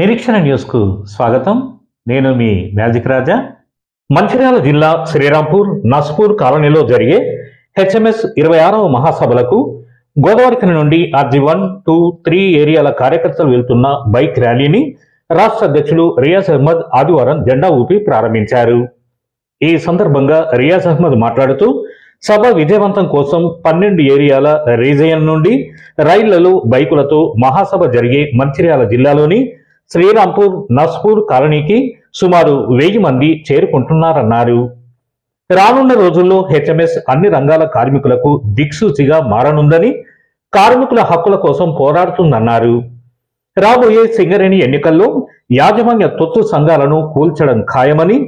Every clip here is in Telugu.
నిరీక్షణ న్యూస్కు స్వాగతం. నేను మీ మ్యాజిక్ రాజా. మంచిర్యాల జిల్లా శ్రీరాంపూర్ నస్పూర్ కాలనీలో జరిగే హెచ్ఎంఎస్ ఇరవై ఆరవ మహాసభలకు గోదావరిఖని నుండి ఆర్జీ వన్ టూ త్రీ ఏరియాల కార్యకర్తలు వెళ్తున్న బైక్ ర్యాలీని రాష్ట్ర అధ్యక్షులు రియాజ్ అహ్మద్ ఆదివారం జెండా ఊపి ప్రారంభించారు. ఈ సందర్భంగా రియాజ్ అహ్మద్ మాట్లాడుతూ సభ విజయవంతం కోసం పన్నెండు ఏరియాల రీజయన్ నుండి రైళ్ళలో బైకులతో మహాసభ జరిగే మంచిర్యాల జిల్లాలోని శ్రీరాంపూర్ నస్పూర్ కాలనీకి సుమారు వెయ్యి మంది చేరుకుంటున్నారన్నారు. రానున్న రోజుల్లో హెచ్ఎంఎస్ అన్ని రంగాల కార్మికులకు దిక్సూచిగా మారనుందని కార్మికుల హక్కుల కోసం పోరాడుతుందన్నారు. రాబోయే సింగరేణి ఎన్నికల్లో యాజమాన్య తొత్తు సంఘాలను కూల్చడం ఖాయమని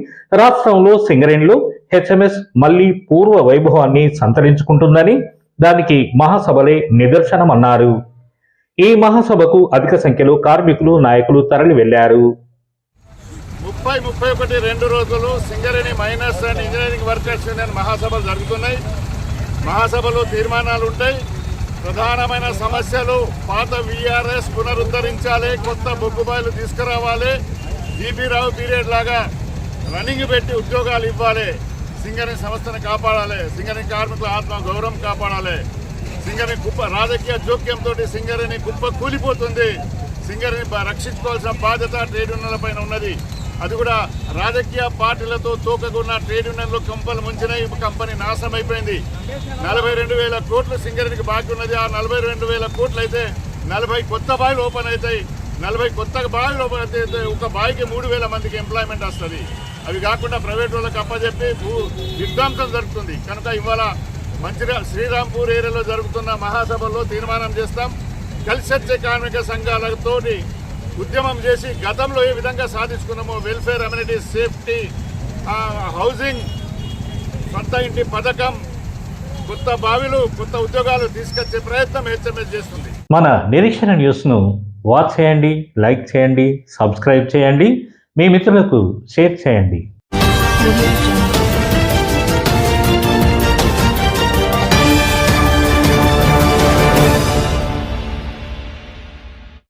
రాష్ట్రంలో సింగరేణిలో హెచ్ఎంఎస్ మళ్ళీ పూర్వ వైభవాన్ని సంతరించుకుంటుందని దానికి మహాసభలే నిదర్శనమన్నారు. ఈ మహాసభకు అధిక సంఖ్యలో కార్మికులు నాయకులు తరలి వెళ్ళారు ముప్పై ముప్పై ఒకటి రెండు రోజులు Singareni mines and engineering workers union మహాసభలు జరుగుతున్నాయి. మహాసభలో తీర్మానాలు ఉంటాయి ప్రధానమైన సమస్యలు పాత విఆర్ఎస్ పునరుద్ధరించాలి కొత్త బొగ్గుబాయిలు తీసుకురావాలి జీపీ రావు పీరియడ్ లాగా రన్నింగ్ పెట్టి ఉద్యోగాలు ఇవ్వాలి సింగరేణి సంస్థను కాపాడాలి సింగరేణి కార్మికుల ఆత్మ గౌరవం కాపాడాలి. సింగరేణి కుప్ప రాజకీయ జోక్యంతో సింగరేణి కుప్ప కూలిపోతుంది. సింగరేణి రక్షించుకోవాల్సిన బాధ్యత ట్రేడ్ యూనియన్ల పైన ఉన్నది. అది కూడా రాజకీయ పార్టీలతో తోకకున్న ట్రేడ్ యూనియన్లు కంపలు ముంచినాయి కంపెనీ నాశనం అయిపోయింది. నలభై రెండు వేల కోట్లు సింగరేణికి బాకీ ఉన్నది. ఆ నలభై రెండు వేల కోట్లు అయితే నలభై కొత్త బాయిలు ఓపెన్ అవుతాయి. నలభై కొత్త బాయిలు ఓపెన్ అయితే ఒక బాయికి మూడు వేల మందికి ఎంప్లాయ్మెంట్ వస్తుంది. అవి కాకుండా ప్రైవేట్ వాళ్ళకి అప్పచెప్పి విధ్వంసం జరుగుతుంది. కనుక ఇవాళ మంచిర్యాల శ్రీరాంపూర్ ఏరియాలో జరుగుతున్న మహాసభలో తీర్మానం చేస్తాం. కలిసి కార్మిక సంఘాలతోటి ఉద్యమం చేసి గతంలో ఏ విధంగా సాధించుకున్నామో వెల్ఫేర్ అమ్యూనిటీస్ సేఫ్టీ హౌసింగ్ సొంత ఇంటి పథకం కొత్త బావిలు కొత్త ఉద్యోగాలు తీసుకొచ్చే ప్రయత్నం హెచ్ఎంఎస్ చేస్తుంది. మన నిరీక్షణ న్యూస్ను వాచ్ చేయండి లైక్ చేయండి సబ్స్క్రైబ్ చేయండి. మీ మిత్రులకు షేర్ చేయండి.